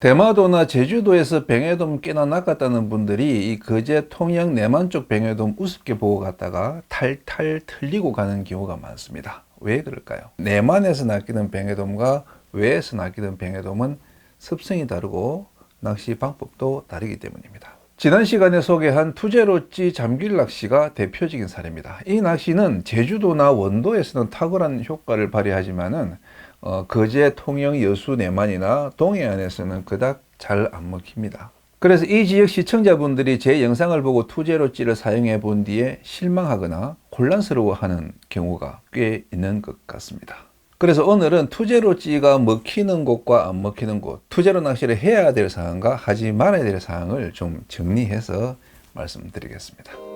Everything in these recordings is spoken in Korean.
대마도나 제주도에서 뱅에돔 깨나 낚았다는 분들이 이 거제 통영 내만 쪽 뱅에돔 우습게 보고 갔다가 탈탈 틀리고 가는 경우가 많습니다. 왜 그럴까요? 내만에서 낚이는 뱅에돔과 외에서 낚이는 뱅에돔은 습성이 다르고 낚시 방법도 다르기 때문입니다. 지난 시간에 소개한 투제로찌 잠길 낚시가 대표적인 사례입니다. 이 낚시는 제주도나 원도에서는 탁월한 효과를 발휘하지만은 어, 거제, 통영, 여수, 내만이나 동해안에서는 그닥 잘 안 먹힙니다. 그래서 이 지역 시청자분들이 제 영상을 보고 투제로찌를 사용해 본 뒤에 실망하거나 곤란스러워하는 경우가 꽤 있는 것 같습니다. 그래서 오늘은 투제로찌가 먹히는 곳과 안 먹히는 곳, 투제로 낚시를 해야 될 사항과 하지 말아야 될 사항을 좀 정리해서 말씀드리겠습니다.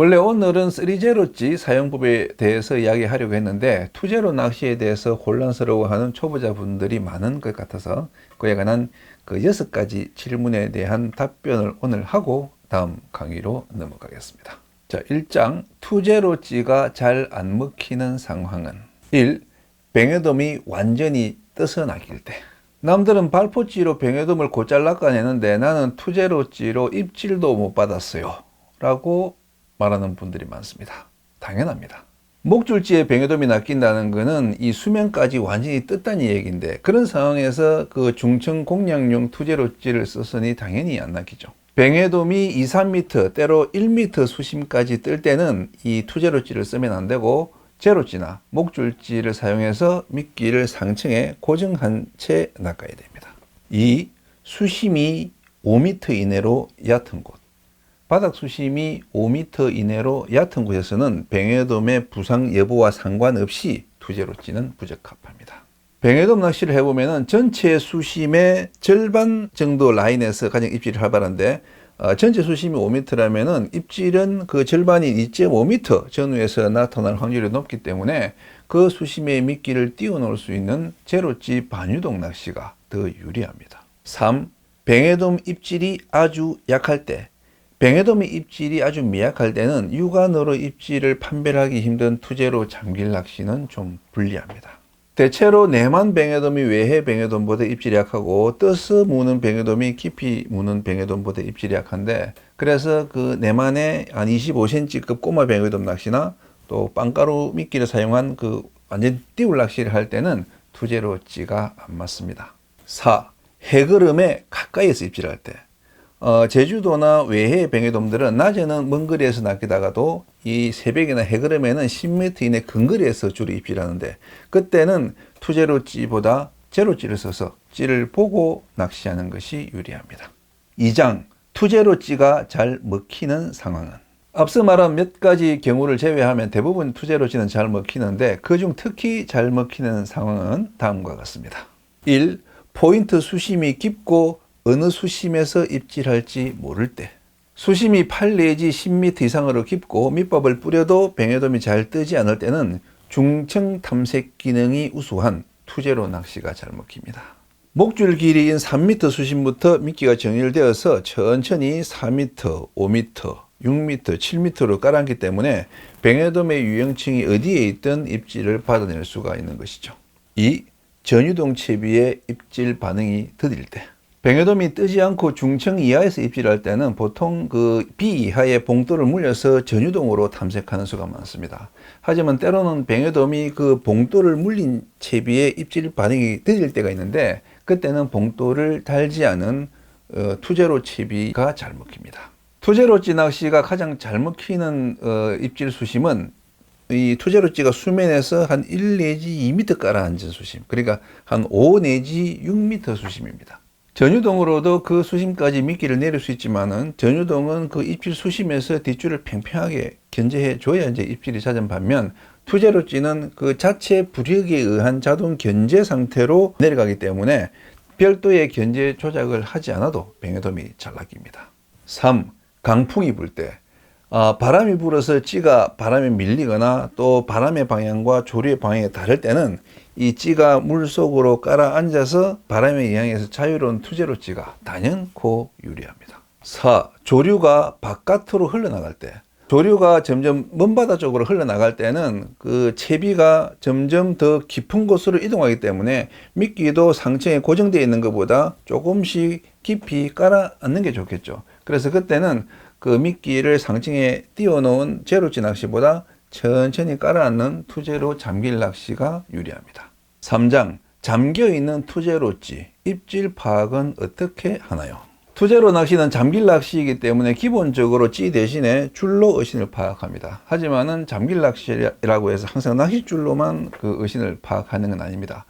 원래 오늘은 3제로찌 사용법에 대해서 이야기하려고 했는데 투제로 낚시에 대해서 혼란스러워하는 초보자분들이 많은 것 같아서 그에 관한 그 여섯 가지 질문에 대한 답변을 오늘 하고 다음 강의로 넘어가겠습니다. 자, 1장 투제로찌가 잘 안 먹히는 상황은 1. 뱅에돔이 완전히 낚일 때 남들은 발포찌로 뱅에돔을 곧잘 낚아내는데 나는 투제로찌로 입질도 못 받았어요 라고 말하는 분들이 많습니다. 당연합니다. 목줄지에 뱅에돔이 낚인다는 것은 이 수면까지 완전히 떴다는 얘기인데 그런 상황에서 그 중청 공략용 투제로찌를 썼으니 당연히 안 낚이죠. 뱅에돔이 2, 3m 때로 1m 수심까지 뜰 때는 이 투제로찌를 쓰면 안 되고 제로찌나 목줄지를 사용해서 미끼를 상층에 고정한 채 낚아야 됩니다. 2. 수심이 5m 이내로 얕은 곳 바닥 수심이 5m 이내로 얕은 곳에서는 뱅에돔의 부상 여부와 상관없이 투제로찌는 부적합합니다. 뱅에돔 낚시를 해보면 전체 수심의 절반 정도 라인에서 가장 입질이 활발한데 어, 전체 수심이 5m라면은 입질은 그 절반인 2.5m 전후에서 나타날 확률이 높기 때문에 그 수심의 미끼를 띄워놓을 수 있는 제로찌 반유동 낚시가 더 유리합니다. 3. 뱅에돔 입질이 아주 약할 때 뱅에돔의 입질이 아주 미약할 때는 육안으로 입질을 판별하기 힘든 투제로 잠길 낚시는 좀 불리합니다. 대체로 내만 뱅에돔이 외해 뱅에돔보다 입질이 약하고 떠서 무는 뱅에돔이 깊이 무는 뱅에돔보다 입질이 약한데 그래서 그 내만의 한 25cm급 꼬마 뱅에돔 낚시나 또 빵가루 미끼를 사용한 그 완전 띄울 낚시를 할 때는 투제로 찌가 안 맞습니다. 4. 해그름에 가까이에서 입질할 때 어, 제주도나 외해 뱅에돔들은 낮에는 먼 거리에서 낚이다가도 이 새벽이나 해그름에는 10m 이내 근거리에서 주로 입질하는데 그때는 투제로찌보다 제로찌를 써서 찌를 보고 낚시하는 것이 유리합니다. 2장 투제로찌가 잘 먹히는 상황은 앞서 말한 몇 가지 경우를 제외하면 대부분 투제로찌는 잘 먹히는데 그중 특히 잘 먹히는 상황은 다음과 같습니다. 1. 포인트 수심이 깊고 어느 수심에서 입질할지 모를 때 수심이 8 내지 10m 이상으로 깊고 밑밥을 뿌려도 뱅에돔이 잘 뜨지 않을 때는 중청 탐색 기능이 우수한 투제로 낚시가 잘 먹힙니다. 목줄 길이인 3m 수심부터 미끼가 정렬되어서 천천히 4m, 5m, 6m, 7m로 깔았기 때문에 뱅에돔의 유형층이 어디에 있든 입질을 받아낼 수가 있는 것이죠. 2. 전유동 채비의 입질 반응이 더딜 때 뱅에돔이 뜨지 않고 중청 이하에서 입질할 때는 보통 그 B 이하의 봉돌을 물려서 전유동으로 탐색하는 수가 많습니다. 하지만 때로는 뱅에돔이 그 봉돌을 물린 채비에 입질 반응이 늦을 때가 있는데 그때는 봉돌을 달지 않은 어, 투제로 채비가 잘 먹힙니다. 투제로찌 낚시가 가장 잘 먹히는 어, 입질 수심은 이 투제로찌가 수면에서 한 1 내지 2m 깔아 앉은 수심, 그러니까 한 5 내지 6m 수심입니다. 전유동으로도 그 수심까지 미끼를 내릴 수 있지만은 전유동은 그 입질 수심에서 뒷줄을 팽팽하게 견제해 줘야 이제 입질이 잦은 반면 투제로 찌는 그 자체 부력에 의한 자동 견제 상태로 내려가기 때문에 별도의 견제 조작을 하지 않아도 뱅에돔이 잘 낚입니다. 3. 강풍이 불 때 아, 바람이 불어서 찌가 바람에 밀리거나 또 바람의 방향과 조류의 방향이 다를 때는 이 찌가 물 속으로 깔아 앉아서 바람에 의항해서 자유로운 투제로 찌가 단연코 유리합니다. 4. 조류가 바깥으로 흘러나갈 때 조류가 점점 먼바다 쪽으로 흘러나갈 때는 그 채비가 점점 더 깊은 곳으로 이동하기 때문에 미끼도 상층에 고정되어 있는 것보다 조금씩 깊이 깔아 앉는 게 좋겠죠. 그래서 그때는 그 미끼를 상층에 띄워놓은 제로치 낚시보다 천천히 깔아 앉는 투제로 잠길 낚시가 유리합니다. 3장 잠겨 있는 투제로찌 입질 파악은 어떻게 하나요? 투제로 낚시는 잠길 낚시이기 때문에 기본적으로 찌 대신에 줄로 어신을 파악합니다. 하지만은 잠길 낚시라고 해서 항상 낚싯줄로만 그 어신을 파악하는 건 아닙니다.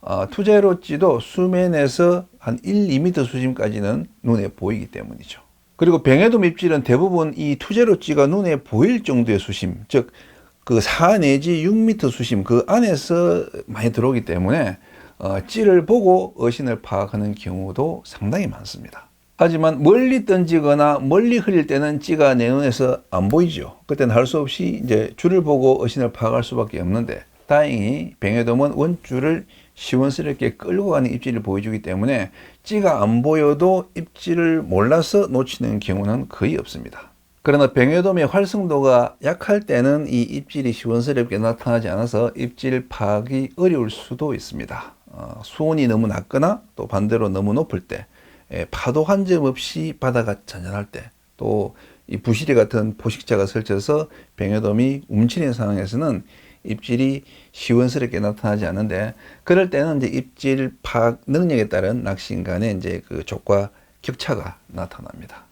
어, 투제로 찌도 수면에서 한 1, 2m 수심까지는 눈에 보이기 때문이죠. 그리고 병해돔 입질은 대부분 이 투제로 찌가 눈에 보일 정도의 수심, 즉 그 4 내지 6m 수심 그 안에서 많이 들어오기 때문에 어, 찌를 보고 어신을 파악하는 경우도 상당히 많습니다. 하지만 멀리 던지거나 멀리 흘릴 때는 찌가 내 눈에서 안 보이죠. 그때는 할 수 없이 이제 줄을 보고 어신을 파악할 수밖에 없는데 다행히 병해돔은 원줄을 시원스럽게 끌고 가는 입질을 보여주기 때문에 찌가 안 보여도 입질을 몰라서 놓치는 경우는 거의 없습니다. 그러나 병해돔의 활성도가 약할 때는 이 입질이 시원스럽게 나타나지 않아서 입질 파악이 어려울 수도 있습니다. 어, 수온이 너무 낮거나 또 반대로 너무 높을 때, 예, 파도 한 점 없이 바다가 잔잔할 때, 또 이 부시리 같은 포식자가 설쳐서 병해돔이 움츠린 상황에서는 입질이 시원스럽게 나타나지 않는데 그럴 때는 이제 입질 파악 능력에 따른 낚시인 간의 이제 그 족과 격차가 나타납니다.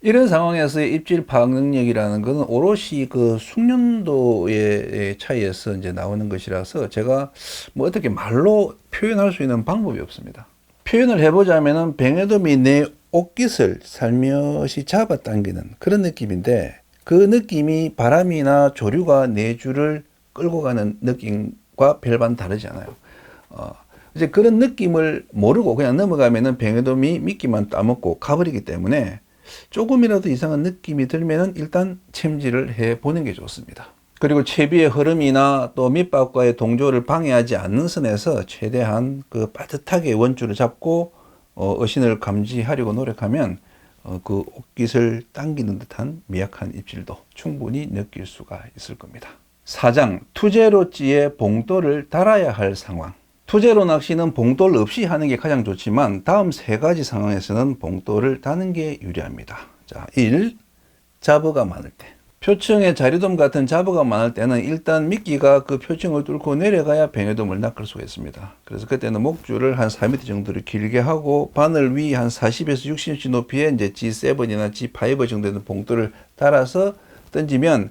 이런 상황에서의 입질 파악 능력이라는 것은 오롯이 그 숙련도의 차이에서 이제 나오는 것이라서 제가 뭐 어떻게 말로 표현할 수 있는 방법이 없습니다. 표현을 해보자면은 병해돔이 내 옷깃을 살며시 잡아당기는 그런 느낌인데 그 느낌이 바람이나 조류가 내 줄을 끌고 가는 느낌과 별반 다르지 않아요. 어, 이제 그런 느낌을 모르고 그냥 넘어가면은 병해돔이 미끼만 따먹고 가버리기 때문에 조금이라도 이상한 느낌이 들면은 일단 챔질을 해 보는 게 좋습니다. 그리고 채비의 흐름이나 또 밑밥과의 동조를 방해하지 않는 선에서 최대한 그 빠듯하게 원줄을 잡고 어, 어신을 감지하려고 노력하면 어, 그 옷깃을 당기는 듯한 미약한 입질도 충분히 느낄 수가 있을 겁니다. 4장 투제로찌에 봉돌을 달아야 할 상황 투제로 낚시는 봉돌 없이 하는 게 가장 좋지만 다음 세 가지 상황에서는 봉돌을 다는 게 유리합니다. 자, 1. 잡어가 많을 때. 표층에 자리돔 같은 잡어가 많을 때는 일단 미끼가 그 표층을 뚫고 내려가야 병해돔을 낚을 수가 있습니다. 그래서 그때는 목줄을 한 4m 정도를 길게 하고 바늘 위 한 40에서 60cm 높이에 이제 G7이나 G5 정도 되는 봉돌을 달아서 던지면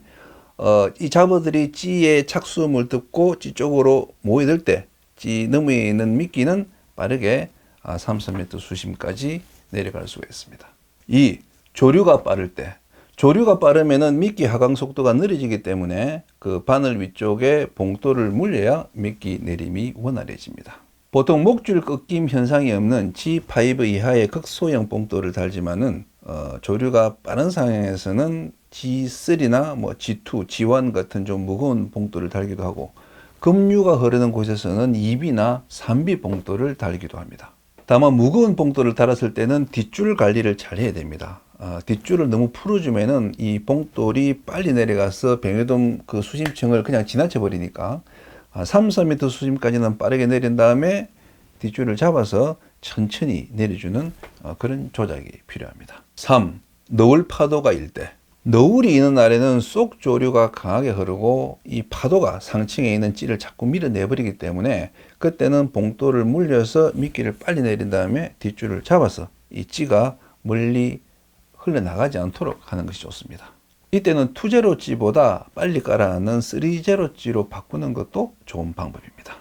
어, 이 잡어들이 찌의 착수음을 듣고 찌 쪽으로 모여들 때, 찌 너머에 있는 미끼는 빠르게 아, 3, 4m 수심까지 내려갈 수가 있습니다. 2. 조류가 빠를 때. 조류가 빠르면은 미끼 하강 속도가 느려지기 때문에 그 바늘 위쪽에 봉돌을 물려야 미끼 내림이 원활해집니다. 보통 목줄 꺾임 현상이 없는 G5 이하의 극소형 봉돌을 달지만은 어, 조류가 빠른 상황에서는 G3나 뭐 G2, G1 같은 좀 무거운 봉돌을 달기도 하고 급류가 흐르는 곳에서는 2비나 3비 봉돌을 달기도 합니다. 다만 무거운 봉돌을 달았을 때는 뒷줄 관리를 잘 해야 됩니다. 어, 뒷줄을 너무 풀어주면은 이 봉돌이 빨리 내려가서 병해돔 그 수심층을 그냥 지나쳐 버리니까 아, 3, 4m 수심까지는 빠르게 내린 다음에 뒷줄을 잡아서 천천히 내려주는 어, 그런 조작이 필요합니다. 3. 너울 파도가 일 때. 너울이 있는 날에는 속 조류가 강하게 흐르고 이 파도가 상층에 있는 찌를 자꾸 밀어내버리기 때문에 그때는 봉돌을 물려서 미끼를 빨리 내린 다음에 뒷줄을 잡아서 이 찌가 멀리 흘러나가지 않도록 하는 것이 좋습니다. 이때는 투제로 찌보다 빨리 깔아앉는 쓰리제로 찌로 바꾸는 것도 좋은 방법입니다.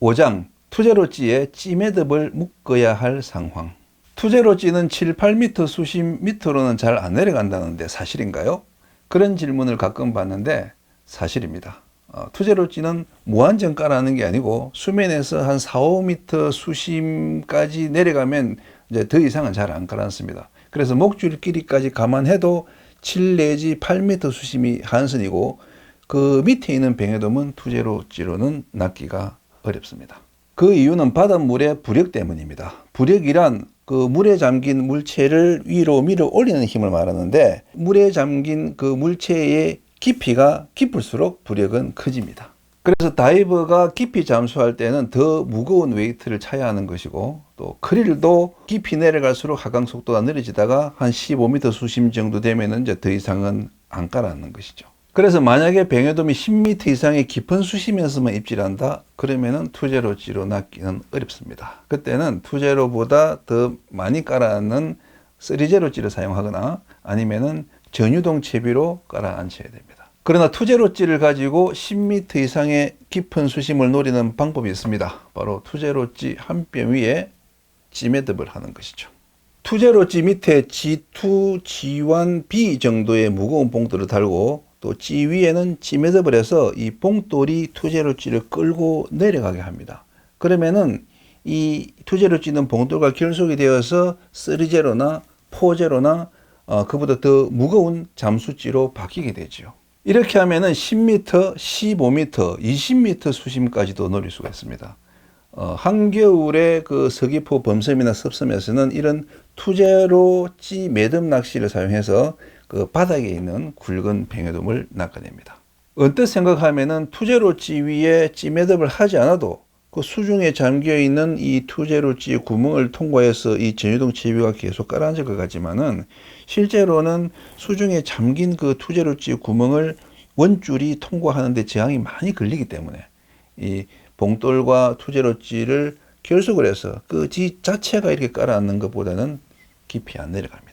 5장 투제로 찌에 찌매듭을 묶어야 할 상황 투제로 찌는 7, 8m 수심 밑으로는 잘 안 내려간다는데 사실인가요? 그런 질문을 가끔 받는데 사실입니다. 어, 투제로 찌는 무한정 깔아는 게 아니고 수면에서 한 4, 5m 수심까지 내려가면 이제 더 이상은 잘안 깔아놨습니다. 그래서 목줄 길이까지 감안해도 7 내지 8m 수심이 한선이고 그 밑에 있는 병해돔은 투제로 찌로는 낚기가 어렵습니다. 그 이유는 바닷물의 부력 때문입니다. 부력이란 그 물에 잠긴 물체를 위로 밀어 올리는 힘을 말하는데 물에 잠긴 그 물체의 깊이가 깊을수록 부력은 커집니다. 그래서 다이버가 깊이 잠수할 때는 더 무거운 웨이트를 차야 하는 것이고 또 크릴도 깊이 내려갈수록 하강 속도가 느려지다가 한 15m 수심 정도 되면은 이제 더 이상은 안 깔아앉는 것이죠. 그래서 만약에 병해돔이 10m 이상의 깊은 수심에서만 입질한다 그러면은 투제로찌로 낚기는 어렵습니다. 그때는 투제로보다 더 많이 깔아앉는 쓰리제로찌를 사용하거나 아니면은 전유동 채비로 깔아앉혀야 됩니다. 그러나 투제로찌를 가지고 10m 이상의 깊은 수심을 노리는 방법이 있습니다. 바로 투제로찌 한뼘 위에 찌매듭을 하는 것이죠. 투제로찌 밑에 G2, G1, B 정도의 무거운 봉돌을 달고 또찌 위에는 찌매듭을 해서 이 봉돌이 투제로찌를 끌고 내려가게 합니다. 그러면은 이 투제로찌는 봉돌과 결속이 되어서 3제로나 4제로나 어, 그보다 더 무거운 잠수찌로 바뀌게 되죠. 이렇게 하면은 10m, 15m, 20m 수심까지도 노릴 수가 있습니다. 어, 한겨울에 그 서귀포 범섬이나 섭섬에서는 이런 투제로 찌 매듭 낚시를 사용해서 그 바닥에 있는 굵은 뱅에돔을 낚아냅니다. 언뜻 생각하면은 투제로 찌 위에 찌 매듭을 하지 않아도 그 수중에 잠겨 있는 이 투제로 찌 구멍을 통과해서 이 전유동 채비가 계속 깔아앉을 것 같지만은 실제로는 수중에 잠긴 그 투제로 찌 구멍을 원줄이 통과하는데 저항이 많이 걸리기 때문에 이 봉돌과 투제로찌를 결속을 해서 그 지 자체가 이렇게 깔아앉는 것보다는 깊이 안 내려갑니다.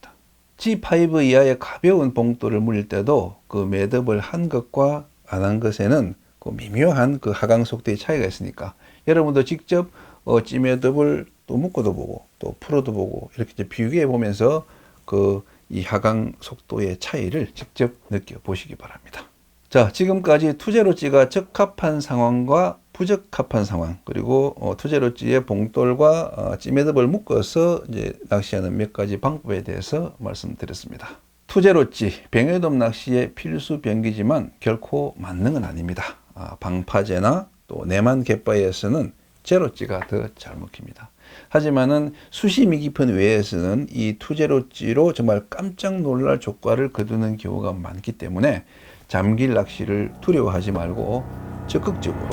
G5 이하의 가벼운 봉돌을 물릴 때도 그 매듭을 한 것과 안 한 것에는 그 미묘한 그 하강 속도의 차이가 있으니까 여러분도 직접 어, 찌매듭을 또 묶어도 보고 또 풀어도 보고 이렇게 비교해 보면서 그 이 하강 속도의 차이를 직접 느껴 보시기 바랍니다. 자, 지금까지 투제로찌가 적합한 상황과 부적합한 상황 그리고 어, 투제로찌의 봉돌과 어, 찌매듭을 묶어서 이제 낚시하는 몇 가지 방법에 대해서 말씀드렸습니다. 투제로찌 병해돔 낚시의 필수 병기지만 결코 건 아닙니다. 아, 방파제나 또 내만 갯바위에서는 제로찌가 더 잘 먹힙니다. 하지만은 수심이 깊은 외에서는 이 투제로찌로 정말 깜짝 놀랄 조과를 거두는 경우가 많기 때문에 잠길 낚시를 두려워하지 말고 적극적으로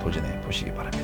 도전해 보시기 바랍니다.